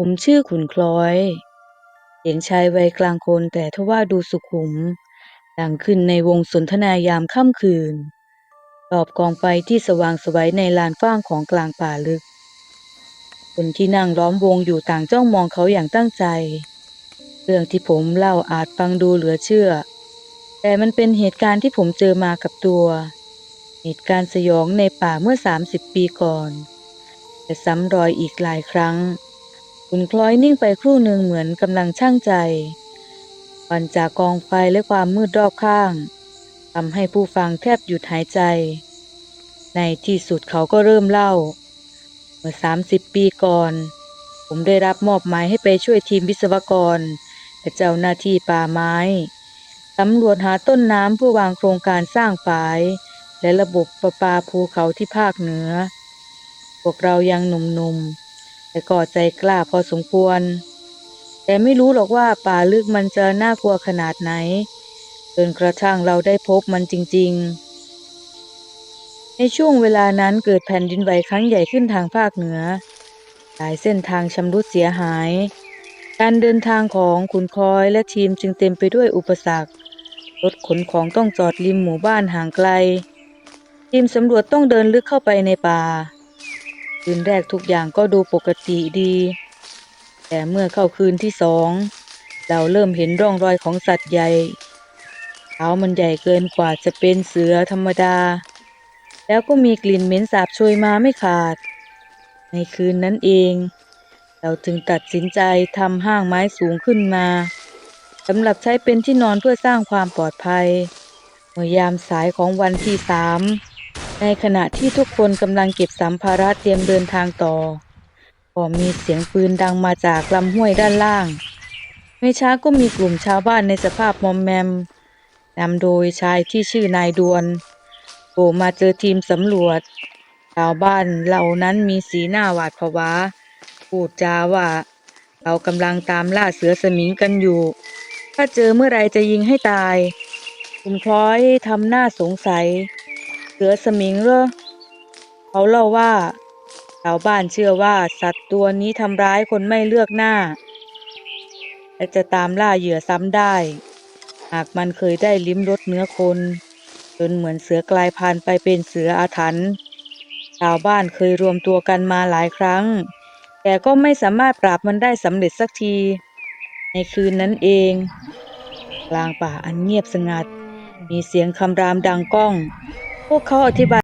ผมชื่อขุนคล้อยเห็นชายวัยกลางคนแต่ทว่าดูสุขุม ดังขึ้นในวงสนทนายามค่ำคืน รอบกองไฟที่สว่างสวัยในลานฟ้างของกลางป่าลึก คนที่นั่งล้อมวงอยู่ต่างจ้องมองเขาอย่างตั้งใจ เรื่องที่ผมเล่าอาจฟังดูเหลือเชื่อ แต่มันเป็นเหตุการณ์ที่ผมเจอมากับตัว เหตุการณ์สยองในป่าเมื่อ 30 ปีก่อนแต่ซ้ำรอยอีกหลายครั้ง คุณคล้อยนิ่งไปครู่หนึ่งเหมือนกำลังช่างใจวันจากกองไฟและความมืดรอบข้างทำให้ผู้ฟังแทบหยุดหายใจ ในที่สุดเขาก็เริ่มเล่า เมื่อ 30 ปีก่อน ผมได้รับมอบหมายให้ไปช่วยทีมวิศวกรและเจ้าหน้าที่ป่าไม้สำรวจหาต้นน้ำเพื่อวางโครงการสร้างฝาย และระบบประปาภูเขาที่ภาคเหนือ พวกเรายังหนุ่มๆ แต่ก็ใจกล้าพอสมควร แต่ไม่รู้หรอกว่าป่าลึกมันจะน่ากลัวขนาดไหนจนกระทั่งเราได้พบมันจริง ๆ ในช่วงเวลานั้นเกิดแผ่นดินไหวครั้งใหญ่ขึ้นทางภาคเหนือ หลายเส้นทางชำรุดเสียหาย การเดินทางของขุนคอยและทีมจึงเต็มไปด้วยอุปสรรค รถขนของต้องจอดริมหมู่บ้านห่างไกล ทีมสำรวจต้องเดินลึกเข้าไปในป่า คืนแรกทุกอย่างก็ดูปกติดี แต่เมื่อเข้าคืนที่สอง เราเริ่มเห็นร่องรอยของสัตว์ใหญ่เท้ามันใหญ่เกินกว่าจะเป็นเสือธรรมดา แล้วก็มีกลิ่นเหม็นสาบโชยมาไม่ขาด ในคืนนั้นเอง เราจึงตัดสินใจทำห้างไม้สูงขึ้นมาสำหรับใช้เป็นที่นอนเพื่อสร้างความปลอดภัย เมื่อยามสายของวันที่สาม ในขณะที่ทุกคนกำลังเก็บสัมภาระเตรียมเดินทางต่อ ก็มีเสียงปืนดังมาจากลำห้วยด้านล่าง ไม่ช้าก็มีกลุ่มชาวบ้านในสภาพมอมแมมนำโดยชายที่ชื่อนายดวนโผล่มาเจอทีมสำรวจ ชาวบ้านเหล่านั้นมีสีหน้าหวาดผวา พูดจาว่า เรากำลังตามล่าเสือสมิงกันอยู่ ถ้าเจอเมื่อไรจะยิงให้ตาย คุณพลอยทำหน้าสงสัย เสือสมิงเหรอเขาเล่าว่าชาวบ้านเชื่อว่าสัตว์ตัวนี้ทำร้ายคนไม่เลือกหน้า และจะตามล่าเหยื่อซ้ำได้ หากมันเคยได้ลิ้มรสเนื้อคน จนเหมือนเสือกลายพันธุ์ไปเป็นเสืออาถรรพ์ชาวบ้านเคยรวมตัวกันมาหลายครั้ง แต่ก็ไม่สามารถปราบมันได้สำเร็จสักที ในคืนนั้นเอง กลางป่าอันเงียบสงัด มีเสียงคำรามดังก้อง พวกเขาอธิบาย